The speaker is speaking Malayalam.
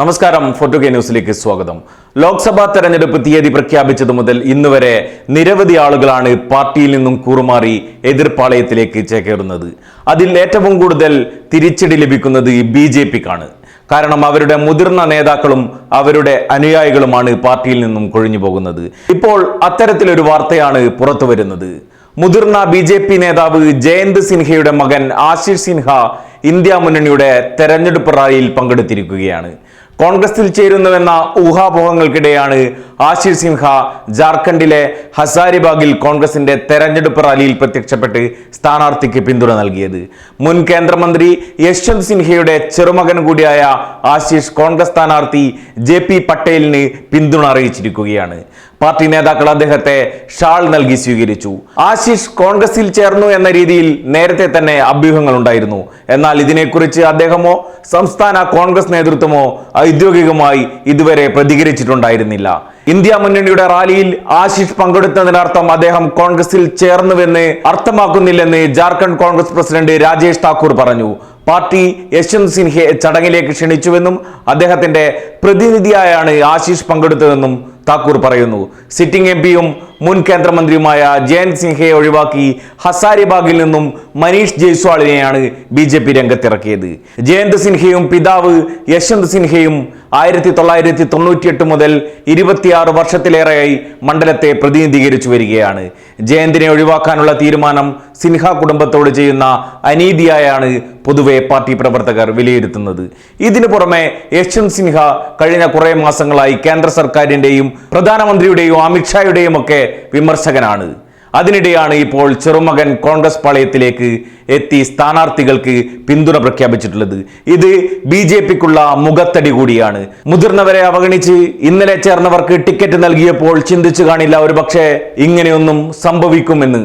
നമസ്കാരം ഫോട്ടോ കെ ന്യൂസിലേക്ക് സ്വാഗതം. ലോക്സഭാ തെരഞ്ഞെടുപ്പ് തീയതി പ്രഖ്യാപിച്ചതു മുതൽ ഇന്ന് വരെ നിരവധി ആളുകളാണ് പാർട്ടിയിൽ നിന്നും കൂറുമാറി എതിർപ്പാളയത്തിലേക്ക് ചേക്കേറുന്നത്. അതിൽ ഏറ്റവും കൂടുതൽ തിരിച്ചടി ലഭിക്കുന്നത് ബി ജെ പിക്കാണ്. കാരണം അവരുടെ മുതിർന്ന നേതാക്കളും അവരുടെ അനുയായികളുമാണ് പാർട്ടിയിൽ നിന്നും കൊഴിഞ്ഞു പോകുന്നത്. ഇപ്പോൾ അത്തരത്തിലൊരു വാർത്തയാണ് പുറത്തു വരുന്നത്. മുതിർന്ന ബി ജെ പി നേതാവ് ജയന്ത് സിൻഹയുടെ മകൻ ആശിഷ് സിൻഹ ഇന്ത്യ മുന്നണിയുടെ തെരഞ്ഞെടുപ്പ് റാലിയിൽ പങ്കെടുത്തിരിക്കുകയാണ്. കോൺഗ്രസിൽ ചേരുന്നുവെന്ന ഊഹാപോഹങ്ങൾക്കിടെയാണ് ആശിഷ് സിൻഹ ജാർഖണ്ഡിലെ ഹസാരിബാഗിൽ കോൺഗ്രസിന്റെ തെരഞ്ഞെടുപ്പ് റാലിയിൽ പ്രത്യക്ഷപ്പെട്ട് സ്ഥാനാർത്ഥിക്ക് പിന്തുണ നൽകിയത്. മുൻ കേന്ദ്രമന്ത്രി യശ്വന്ത് സിൻഹയുടെ ചെറുമകൻ കൂടിയായ ആശിഷ് കോൺഗ്രസ് സ്ഥാനാർത്ഥി ജെ പി പട്ടേലിന് പിന്തുണ അറിയിച്ചിരിക്കുകയാണ്. പാർട്ടി നേതാക്കൾ അദ്ദേഹത്തെ ഷാൾ നൽകി സ്വീകരിച്ചു. ആശിഷ് കോൺഗ്രസിൽ ചേർന്നു എന്ന രീതിയിൽ നേരത്തെ തന്നെ അഭ്യൂഹങ്ങൾ ഉണ്ടായിരുന്നു. എന്നാൽ ഇതിനെക്കുറിച്ച് അദ്ദേഹമോ സംസ്ഥാന കോൺഗ്രസ് നേതൃത്വമോ ഔദ്യോഗികമായി ഇതുവരെ പ്രതികരിച്ചിട്ടുണ്ടായിരുന്നില്ല. ഇന്ത്യ മുന്നണിയുടെ റാലിയിൽ ആശിഷ് പങ്കെടുത്തതിനർത്ഥം അദ്ദേഹം കോൺഗ്രസിൽ ചേർന്നുവെന്ന് അർത്ഥമാക്കുന്നില്ലെന്ന് ജാർഖണ്ഡ് കോൺഗ്രസ് പ്രസിഡന്റ് രാജേഷ് താക്കൂർ പറഞ്ഞു. പാർട്ടി യശ്വന്ത് സിൻഹയെ ചടങ്ങിലേക്ക് ക്ഷണിച്ചുവെന്നും അദ്ദേഹത്തിന്റെ പ്രതിനിധിയായാണ് ആശിഷ് പങ്കെടുത്തതെന്നും താക്കൂർ പറയുന്നു. സിറ്റിംഗ് എം പിയും മുൻ കേന്ദ്രമന്ത്രിയുമായ ജയന്ത് സിൻഹയെ ഒഴിവാക്കി ഹസാരിബാഗിൽ നിന്നും മനീഷ് ജയ്സ്വാളിനെയാണ് ബി ജെ പി രംഗത്തിറക്കിയത്. ജയന്ത് സിൻഹയും പിതാവ് യശ്വന്ത് സിൻഹയും ആയിരത്തി തൊള്ളായിരത്തി തൊണ്ണൂറ്റിയെട്ട് മുതൽ ഇരുപത്തിയാറ് വർഷത്തിലേറെയായി മണ്ഡലത്തെ പ്രതിനിധീകരിച്ചു വരികയാണ്. ജയന്തിനെ ഒഴിവാക്കാനുള്ള തീരുമാനം സിൻഹ കുടുംബത്തോട് ചെയ്യുന്ന അനീതിയായാണ് പൊതുവെ പാർട്ടി പ്രവർത്തകർ വിലയിരുത്തുന്നത്. ഇതിനു പുറമെ യശ്വന്ത് സിൻഹ കഴിഞ്ഞ കുറേ മാസങ്ങളായി കേന്ദ്ര സർക്കാരിന്റെയും പ്രധാനമന്ത്രിയുടെയും അമിത്ഷായുടെയും ഒക്കെ വിമർശകനാണ്. അതിനിടെയാണ് ഇപ്പോൾ ചെറുമകൻ കോൺഗ്രസ് പാളയത്തിലേക്ക് എത്തി സ്ഥാനാർത്ഥികൾക്ക് പിന്തുണ പ്രഖ്യാപിച്ചിട്ടുള്ളത്. ഇത് ബി ജെ പിക്കുള്ള മുഖത്തടി കൂടിയാണ്. മുതിർന്നവരെ അവഗണിച്ച് ഇന്നലെ ചേർന്നവർക്ക് ടിക്കറ്റ് നൽകിയപ്പോൾ ചിന്തിച്ചു കാണില്ല ഒരുപക്ഷെ ഇങ്ങനെയൊന്നും സംഭവിക്കുമെന്ന്.